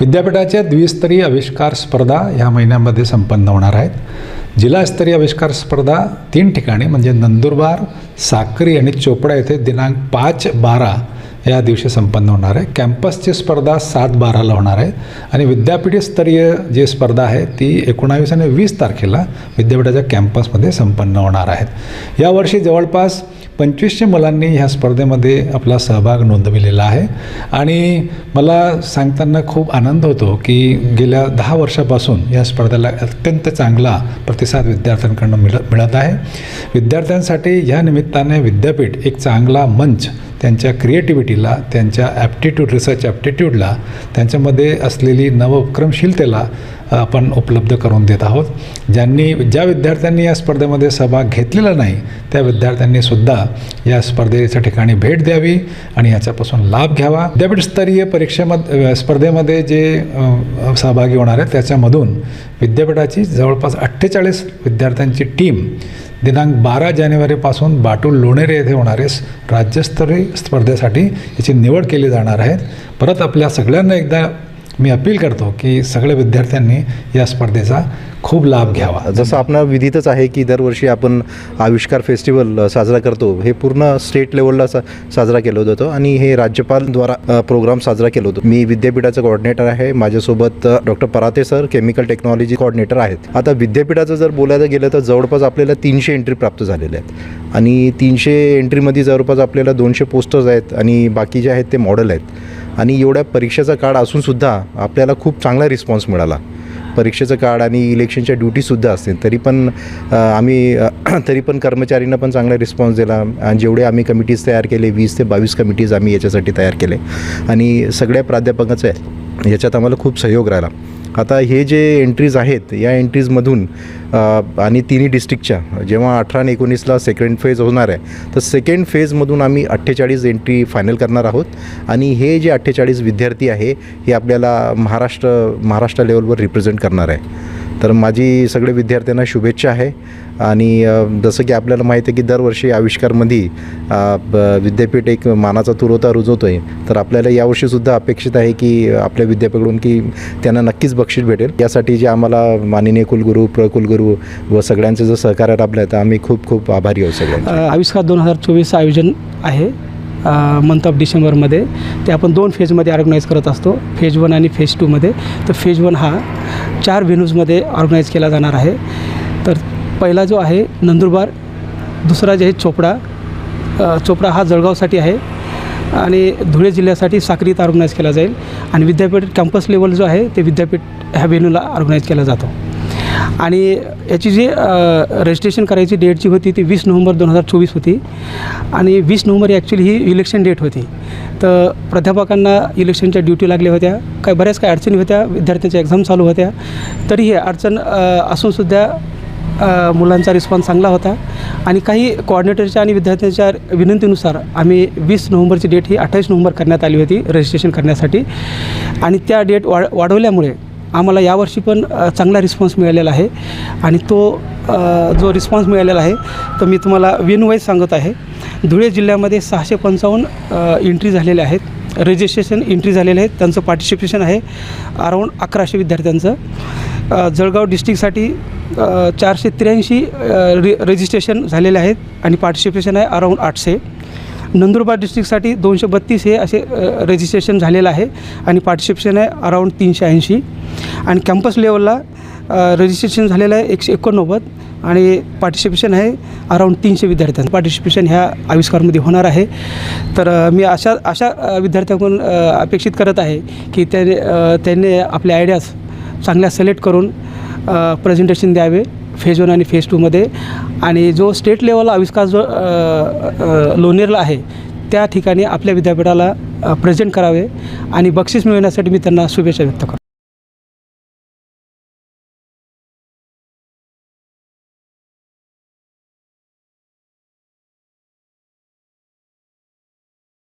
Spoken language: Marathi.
विद्यापीठाच्या द्विस्तरीय आविष्कार स्पर्धा ह्या महिन्यामध्ये संपन्न होणार आहेत. जिल्हास्तरीय आविष्कार स्पर्धा तीन ठिकाणी म्हणजे नंदुरबार साक्री आणि चोपडा येथे दिनांक पाच बारा या दिवशी संपन्न होणार आहे. कॅम्पसची स्पर्धा सात बाराला होणार आहे. आणि विद्यापीठस्तरीय जी स्पर्धा आहे ती एकोणावीस आणि वीस तारखेला विद्यापीठाच्या कॅम्पसमध्ये संपन्न होणार आहेत यावर्षी जवळपास पंचवीसशे मुलांनी ह्या स्पर्धेमध्ये आपला सहभाग नोंदविलेला आहे. आणि मला सांगताना खूप आनंद होतो की गेल्या दहा वर्षापासून या स्पर्धेला अत्यंत चांगला प्रतिसाद विद्यार्थ्यांकडून मिळ मिळत आहे. विद्यार्थ्यांसाठी या निमित्ताने विद्यापीठ एक चांगला मंच त्यांच्या क्रिएटिव्हिटीला त्यांच्या ॲप्टिट्यूड रिसर्च ॲप्टिट्यूडला त्यांच्यामध्ये असलेली नवक्रमशीलतेला आपण उपलब्ध करून देत आहोत. ज्यांनी ज्या विद्यार्थ्यांनी या स्पर्धेमध्ये सहभाग घेतलेला नाही त्या विद्यार्थ्यांनी सुद्धा या स्पर्धेच्या ठिकाणी भेट द्यावी आणि याच्यापासून लाभ घ्यावा. विद्यापीठस्तरीय परीक्षेमध्ये स्पर्धेमध्ये जे सहभागी होणार आहेत त्याच्यामधून विद्यापीठाची जवळपास अठ्ठेचाळीस विद्यार्थ्यांची टीम दिनांक बारा जानेवारीपासून बाटूल लोणेरे येथे होणारे राज्यस्तरीय स्पर्धेसाठी याची निवड केली जाणार आहे. परत आपल्या सगळ्यांना एकदा मी अपील करतो की सगळ्या विद्यार्थ्यांनी या स्पर्धेचा खूप लाभ घ्यावा. जसं आपण विदितच आहे की दरवर्षी आपण आविष्कार फेस्टिवल साजरा करतो. हे पूर्ण स्टेट लेवलला सा साजरा केलं होतं आणि हे राज्यपालद्वारा प्रोग्राम साजरा केलं होतं मी विद्यापीठाचं कोऑर्डिनेटर आहे. माझ्यासोबत doctor Parate sir chemical technology coordinator आहेत. आता विद्यापीठाचं जर बोलायला गेलं तर जवळपास आपल्याला तीनशे एंट्री प्राप्त झालेल्या आहेत. आणि तीनशे एंट्रीमध्ये जवळपास आपल्याला दोनशे पोस्टर्स आहेत आणि बाकी जे आहेत ते मॉडेल आहेत. आणि एवढ्या परीक्षेचा काळ असूनसुद्धा आपल्याला खूप चांगला रिस्पॉन्स मिळाला. परीक्षेचं कार्ड आणि इलेक्शनच्या ड्युटीसुद्धा असतील. तरी पण आम्ही तरी पण कर्मचारींना पण चांगला रिस्पॉन्स दिला. आणि जेवढे आम्ही कमिटीज तयार केले वीस ते बावीस कमिटीज आम्ही याच्यासाठी तयार केले. आणि सगळ्या प्राध्यापकाचं याच्यात आम्हाला खूप सहयोग राहिला. आता हे जे एंट्रीज आहेत या एंट्रीजमधून आणि तिन्ही डिस्ट्रिक्टच्या जेव्हा अठरा आणि एकोणीसला सेकंड फेज होणार आहे तर सेकंड फेजमधून आम्ही अठ्ठेचाळीस एंट्री फायनल करणार आहोत. आणि हे जे अठ्ठेचाळीस विद्यार्थी आहे हे आपल्याला महाराष्ट्र महाराष्ट्र लेवलवर रिप्रेझेंट करणार आहे. तर माझी सगळे विद्यार्थ्यांना शुभेच्छा आहे. आणि जसं की आपल्याला माहीत आहे की दरवर्षी आविष्कारमध्ये ब- विद्यापीठ एक मानाचा तुरोता रुजवतो आहे तर आपल्याला यावर्षीसुद्धा अपेक्षित आहे की आपल्या विद्यापीठाकडून की त्यांना नक्कीच बक्षीस भेटेल. यासाठी जे आम्हाला माननीय कुलगुरू प्रकुलगुरू व सगळ्यांचं जर सहकार्य लाभलं आहे तर आम्ही खूप खूप आभारी आहोत सगळ्यांना आविष्कार दोन हजार चोवीस आयोजन आहे. मंथ ऑफ डिसेंबरमध्ये ते आपण दोन फेजमध्ये ऑर्गनाईज करत असतो. फेज वन आणि फेज टूमध्ये तर फेज वन हा चार व्हेन्यूजमध्ये ऑर्गनाईज केला जाणार आहे. तर पहिला जो आहे नंदुरबार दुसरा जे आहे चोपडा. चोपडा हा जळगावसाठी आहे. आणि धुळे जिल्ह्यासाठी साक्रीत ऑर्गनाईज केला जाईल. आणि विद्यापीठ कॅम्पस लेवल जो आहे ते विद्यापीठ ह्या व्हेन्यूला ऑर्गनाईज केला जातो. आणि याची जी रजिस्ट्रेशन करायची डेट जी होती ती वीस नोव्हेंबर दोन हजार चोवीस होती. आणि वीस नोव्हेंबर ॲक्च्युली ही इलेक्शन डेट होती. तर प्राध्यापकांना इलेक्शनच्या ड्युटी लागल्या होत्या. काय बऱ्याच काही अडचणी होत्या. विद्यार्थ्यांच्या एक्झाम चालू होत्या. तरीही अडचण असूनसुद्धा मुलांचा रिस्पॉन्स चांगला होता. आणि काही कोऑर्डिनेटरच्या आणि विद्यार्थ्यांच्या विनंतीनुसार आम्ही वीस नोव्हेंबरची डेट ही अठ्ठावीस नोव्हेंबर करण्यात आली होती रजिस्ट्रेशन करण्यासाठी. आणि त्या डेट वाढ वाढवल्यामुळे आम्हाला यावर्षी पण चांगला रिस्पॉन्स मिळालेला आहे. आणि तो जो रिस्पॉन्स मिळालेला आहे तो मी तुम्हाला विनवाईज सांगत आहे. धुळे जिल्ह्यामध्ये सहाशे पंचावन्न एंट्री झालेल्या आहेत. रजिस्ट्रेशन एंट्री झालेले आहेत. त्यांचं पार्टिसिपेशन आहे अराऊंड अकराशे विद्यार्थ्यांचं. जळगाव डिस्ट्रिक्टसाठी चारशे त्र्याऐंशी रि रजिस्ट्रेशन झालेले आहेत आणि पार्टिसिपेशन आहे अराऊंड आठशे. नंदुरबार डिस्ट्रिक्टसाठी दोनशे बत्तीस हे असे रजिस्ट्रेशन झालेलं आहे आणि पार्टिसिपेशन आहे अराऊंड तीनशे ऐंशी. आणि कॅम्पस लेवलला रजिस्ट्रेशन झालेलं आहे एकशे एकोणनव्वद आणि पार्टिसिपेशन आहे अराऊंड तीनशे विद्यार्थ्यांचं. पार्टिसिपेशन ह्या आविष्कारमध्ये होणार आहे. तर मी अशा अशा विद्यार्थ्यांकडून अपेक्षित करत आहे की त्याने त्यांनी आपल्या आयडियाज चांगल्या सिलेक्ट करून प्रेझेंटेशन द्यावे फेज वन आणि फेज टूमध्ये आणि जो स्टेट लेवल आविष्कार जो लोनेरला लोणेरला आहे त्या ठिकाणी आपल्या विद्यापीठाला प्रेझेंट करावे आणि बक्षीस मिळवण्यासाठी मी त्यांना शुभेच्छा व्यक्त करतो.